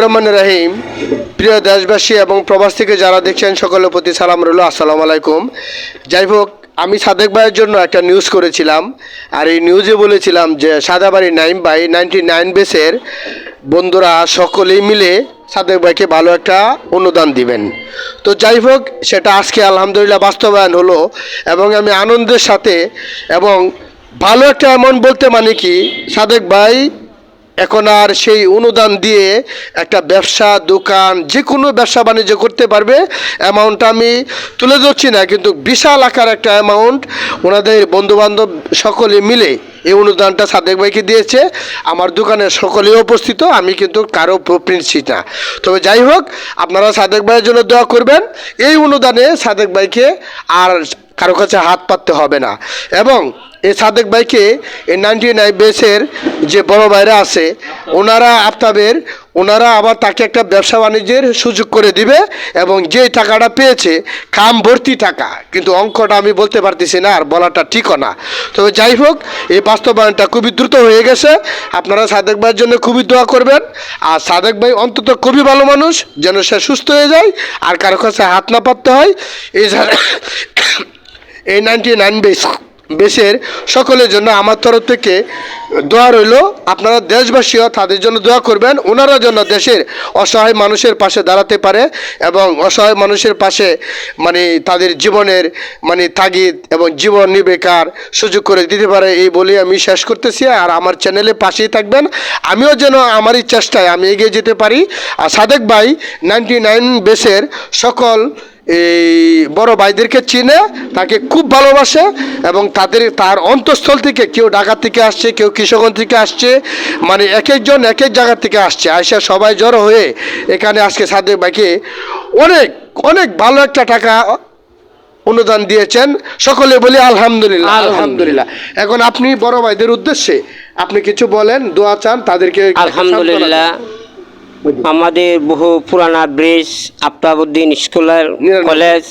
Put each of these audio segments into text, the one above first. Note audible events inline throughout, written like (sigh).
রহমান রাহিম, প্রিয় দেশবাসী এবং প্রবাস থেকে যারা দেখছেন, সকলের প্রতি সালাম রইল, আসসালামু আলাইকুম। যাই হোক, আমি সাদেক ভাইয়ের জন্য একটা নিউজ করেছিলাম, আর এই নিউজে বলেছিলাম যে সাদাবাড়ি নাইম ভাই নাইনটি নাইন বেসের বন্ধুরা সকলেই মিলে সাদেক ভাইকে ভালো একটা অনুদান দিবেন। তো যাই হোক, সেটা আজকে আলহামদুলিল্লাহ বাস্তবায়ন হলো এবং আমি আনন্দের সাথে এবং ভালো একটা এমন বলতে মানে কি, সাদেক ভাই এখন আর সেই অনুদান দিয়ে একটা ব্যবসা, দোকান যে কোনো ব্যবসা বাণিজ্য করতে পারবে। অ্যামাউন্ট আমি তুলে ধরছি না, কিন্তু বিশাল আকার একটা অ্যামাউন্ট ওনাদের বন্ধুবান্ধব সকলে মিলে এই অনুদানটা সাদেক ভাইকে দিয়েছে। আমার দোকানে সকলেই উপস্থিত, আমি কিন্তু কারও প্রিন্সি না। তবে যাই হোক, আপনারা সাদেক ভাইয়ের জন্য দোয়া করবেন, এই অনুদানে সাদেক ভাইকে আর কারও কাছে হাত পাততে হবে না। এবং এই সাদেক ভাইকে এই নাইনটি নাইন বেসের যে বড় ভাইরা আছে, ওনারা আফতাবের ওনারা আবার তাকে একটা ব্যবসা বাণিজ্যের সুযোগ করে দিবে এবং যে টাকাটা পেয়েছে, খাম ভর্তি টাকা। কিন্তু অঙ্কটা আমি বলতে পারতেছি না, আর বলাটা ঠিকও না। তবে যাই হোক, এই বাস্তবায়নটা খুবই দ্রুত হয়ে গেছে। আপনারা সাদেক ভাইয়ের জন্য খুবই দোয়া করবেন। আর সাদেক ভাই অন্তত খুবই ভালো মানুষ, যেন সে সুস্থ হয়ে যায়, আর কারও কাছে হাত না পাততে হয়। এই (coughs) এই নাইনটি নাইন বেস। বেসের সকলের জন্য আমার তরফ থেকে দোয়া রইল। আপনারা দেশবাসীও তাদের জন্য দোয়া করবেন। ওনারা যেন দেশের অসহায় মানুষের পাশে দাঁড়াতে পারে এবং অসহায় মানুষের পাশে মানে তাদের জীবনের মানে তাগিদ এবং জীবন নিবেকার সুযোগ করে দিতে পারে এই বলে আমি শেষ করতেছি। আর আমার চ্যানেলে পাশেই থাকবেন। আমিও যেন আমারই চেষ্টায় আমি এগিয়ে যেতে পারি। আর সাদেক ভাই নাইনটি নাইন বেসের সকল এই বড় ভাইদেরকে চিনে তাকে খুব ভালোবাসে এবং তাদের তার অন্তঃস্থল থেকে কেউ ঢাকা থেকে আসছে কেউ কৃষকগঞ্জ থেকে আসছে মানে এক একজন এক এক জায়গার থেকে আসছে। আইসা সবাই জড়ো হয়ে এখানে আজকে সাদেক ভাইকে অনেক অনেক ভালো একটা টাকা অনুদান দিয়েছেন। সকলে বলি আলহামদুলিল্লাহ আলহামদুলিল্লাহ। এখন আপনি বড় ভাইদের উদ্দেশ্যে আপনি কিছু বলেন দোয়া চান তাদেরকে আলহামদুলিল্লাহ। আমাদের বহু পুরানা ব্রিজ আফতাবুদ্দিন স্কুলের কলেজ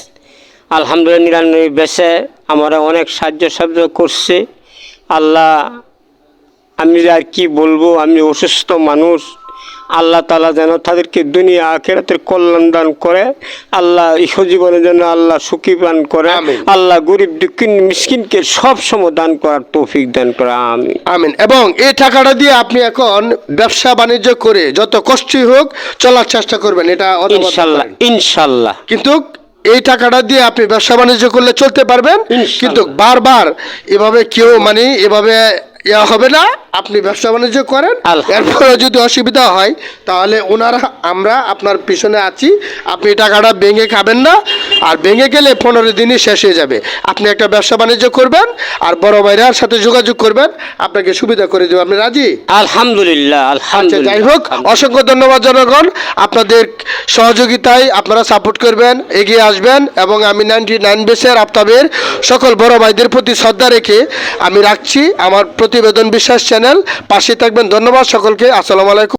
আলহামদুলিল্লাহ নিরানব্বই বেসে আমরা অনেক সাহায্য সাহায্য করছে। আল্লাহ আমি আর কি বলব আমি অসুস্থ মানুষ। আল্লাহ তালা যেন তাদেরকে দুনিয়া আখেরাতের কল্যাণ দান করে আল্লাহ ইহজীবনে যেন আল্লাহ সুখী দান করে আল্লাহ গরিব দুঃখিন মিসকিনকে সব সময় দান করার তৌফিক দান করে আমি আমিন। এবং এই টাকাটা দিয়ে আপনি এখন ব্যবসা বাণিজ্য করে যত কষ্টই হোক চলার চেষ্টা করবেন এটা ইনশাল্লাহ ইনশাল্লাহ। কিন্তু এই টাকাটা দিয়ে আপনি ব্যবসা বাণিজ্য করলে চলতে পারবেন কিন্তু বারবার এভাবে কেউ মানে এভাবে ইয়া হবে না আপনি ব্যবসা বাণিজ্য করেন। এরপরে যদি অসুবিধা হয় তাহলে ওনারা আমরা আপনার পিছনে আছি আপনি টাকাটা ভেঙে খাবেন না আর ভেঙে গেলে পনেরো দিনই শেষ হয়ে যাবে। আপনি একটা ব্যবসা বাণিজ্য করবেন আর বড় ভাইরার সাথে যোগাযোগ করবেন আপনাকে সুবিধা করে দেবো। আপনি রাজি? আলহামদুলিল্লাহ আচ্ছা আলহামদুলিল্লাহ যাই হোক অসংখ্য ধন্যবাদ জনগণ। আপনাদের সহযোগিতায় আপনারা সাপোর্ট করবেন এগিয়ে আসবেন এবং আমি নাইনটি নাইন বেসের আফতাবের সকল বড় ভাইদের প্রতি শ্রদ্ধা রেখে আমি রাখছি। আমার প্রতিবেদন বিশ্বাস চ্যানেল পাশে থাকবেন। ধন্যবাদ সকলকে। আসসালামু আলাইকুম।